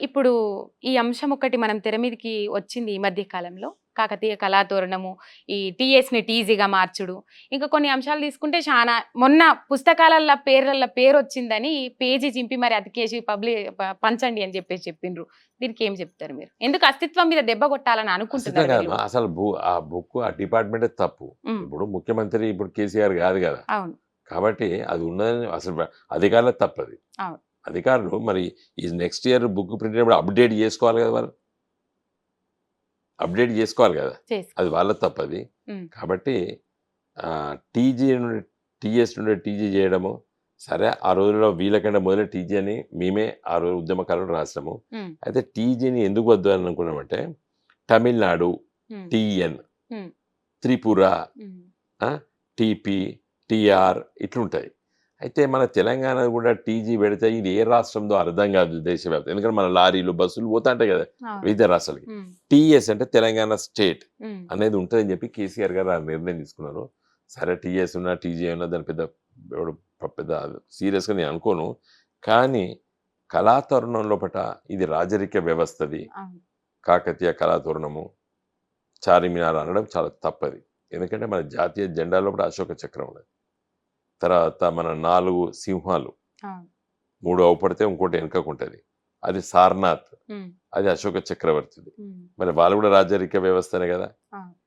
ఇప్పుడు ఈ అంశం ఒకటి మనం తెర మీదకి వచ్చింది ఈ మధ్య కాలంలో. కాకతీయ కళాతోరణము ఈ టీఎస్ని టీజీగా మార్చుడు. ఇంకా కొన్ని అంశాలు తీసుకుంటే చాలా మొన్న పుస్తకాలల్లో పేర్లల్లో పేరు వచ్చిందని పేజీ చింపి మరి అతికేసి పబ్లి పంచండి అని చెప్పేసి చెప్పిండ్రు. దీనికి ఏం చెప్తారు మీరు? ఎందుకు అస్తిత్వం మీద దెబ్బ కొట్టాలని అనుకుంటున్నారు? అసలు ఆ బుక్ ఆ డిపార్ట్మెంటే తప్పు. ఇప్పుడు ముఖ్యమంత్రి ఇప్పుడు కేసీఆర్ కాదు కదా. అవును. కాబట్టి అది ఉన్నదని అసలు అధికారులే తప్పది. అవును. అధికారులు మరి ఈ నెక్స్ట్ ఇయర్ బుక్ ప్రింట్ అయినప్పుడు అప్డేట్ చేసుకోవాలి కదా వాళ్ళు అప్డేట్ చేసుకోవాలి కదా? అది వాళ్ళ తప్పది. కాబట్టి టీజీ నుండి టీఎస్ నుండి టీజీ చేయడము సరే ఆ రోజుల్లో వీళ్ళకంటే మొదలే టీజీ అని మేమే ఆ రోజు ఉద్యమకాలంలో రాసాము అయితే టీజీని ఎందుకు వద్దు అని అనుకున్నామంటే Tamil Nadu TN Tripura TP TR ఇట్లుంటాయి. అయితే మన తెలంగాణ కూడా టీజీ పెడితే ఇది ఏ రాష్ట్రంలో అర్థం కాదు దేశవ్యాప్తం ఎందుకంటే మన లారీలు బస్సులు పోతా ఉంటాయి కదా. వివిధ రాష్ట్రాలకి. టీఎస్ అంటే తెలంగాణ స్టేట్ అనేది ఉంటుందని చెప్పి కేసీఆర్ గారు ఆ నిర్ణయం తీసుకున్నారు. సరే టీఎస్ ఉన్నా టీజీ ఉన్నా దాని పెద్ద పెద్ద సీరియస్గా నేను అనుకోను. కానీ కళాతరుణం లోపట ఇది రాజరిక వ్యవస్థది. కాకతీయ కళాతోరణము చార్మినార్ అనడం చాలా తప్పది. ఎందుకంటే మన జాతీయ జెండా లోపల అశోక చక్రం ఉన్నది. తర్వాత మన నాలుగు సింహాలు. మూడు అవుపడితే ఇంకోటి వెనుకకు ఉంటుంది అది సార్నాథ్. అది అశోక చక్రవర్తిది. మరి వాళ్ళు కూడా రాజరిక వ్యవస్థనే కదా.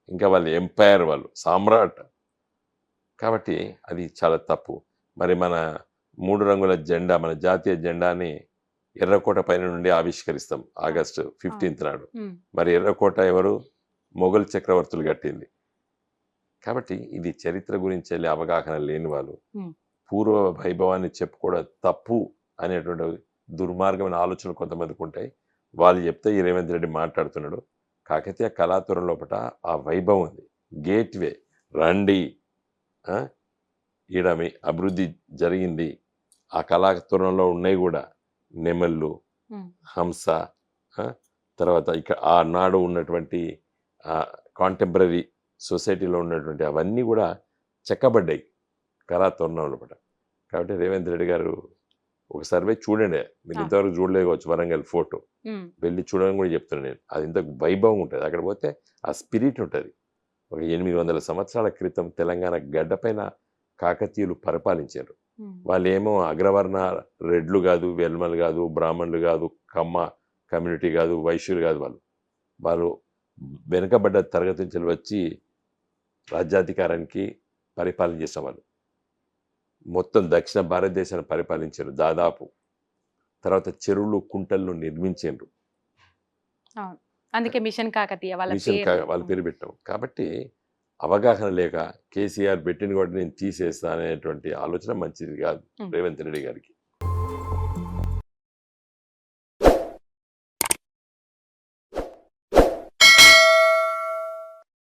ఇంకా వాళ్ళు ఎంపైర్ వాళ్ళు సామ్రాట్. కాబట్టి అది చాలా తప్పు. మరి మన మూడు రంగుల జెండా మన జాతీయ జెండాని ఎర్రకోట పైన నుండి ఆవిష్కరిస్తాం ఆగస్టు ఫిఫ్టీన్త్ నాడు. మరి ఎర్రకోట ఎవరు? మొఘల్ చక్రవర్తులు కట్టింది. కాబట్టి ఇది చరిత్ర గురించి వెళ్ళి అవగాహన లేని వాళ్ళు. పూర్వ వైభవాన్ని చెప్పుకోవడం తప్పు అనేటువంటి దుర్మార్గమైన ఆలోచనలు కొంతమందికి ఉంటాయి. వాళ్ళు చెప్తే ఈ రేవంత్ రెడ్డి మాట్లాడుతున్నాడు. కాకతీయ కళాతురం లోపల ఆ వైభవం ఉంది. గేట్వే రండి. ఆ, ఈడ మీ అభివృద్ధి జరిగింది. ఆ కళాతురంలో ఉన్నాయి కూడా నెమళ్ళు హంస ఆ, తర్వాత ఇక్కడ ఆనాడు ఉన్నటువంటి కాంటెంపరీ సొసైటీలో ఉన్నటువంటి అవన్నీ కూడా చెక్కబడ్డాయి. కళాతోరణం లోపల కాబట్టి రేవంత్ రెడ్డి గారు ఒక సర్వే చూడండి. మీరు. ఇంతవరకు కావచ్చు వరంగల్ ఫోటో. వెళ్ళి చూడడం కూడా చెప్తున్నాను నేను. అది ఇంత వైభవం ఉంటుంది. అక్కడ పోతే ఆ స్పిరిట్ ఉంటుంది. ఒక ఎనిమిది వందల సంవత్సరాల క్రితం తెలంగాణ గడ్డపైన కాకతీయులు పరిపాలించారు. ఉమ్, వాళ్ళు ఏమో అగ్రవర్ణ రెడ్లు కాదు వెల్మలు కాదు బ్రాహ్మణులు కాదు కమ్మ కమ్యూనిటీ కాదు వైశ్యులు కాదు వాళ్ళు. వాళ్ళు వెనుకబడ్డ తరగతి నుంచి వచ్చి రాజ్యాధికారానికి పరిపాలన చేసిన వాళ్ళు మొత్తం దక్షిణ భారతదేశాన్ని పరిపాలించారు దాదాపు. తర్వాత చెరువులు కుంటలను నిర్మించారు. అందుకే మిషన్ కాకతీయ వాళ్ళ మిషన్ వాళ్ళ పేరు పెట్టాం. కాబట్టి అవగాహన లేక కేసీఆర్ పెట్టిన కూడా నేను తీసేస్తా అనేటువంటి ఆలోచన మంచిది కాదు. రేవంత్ రెడ్డి గారికి.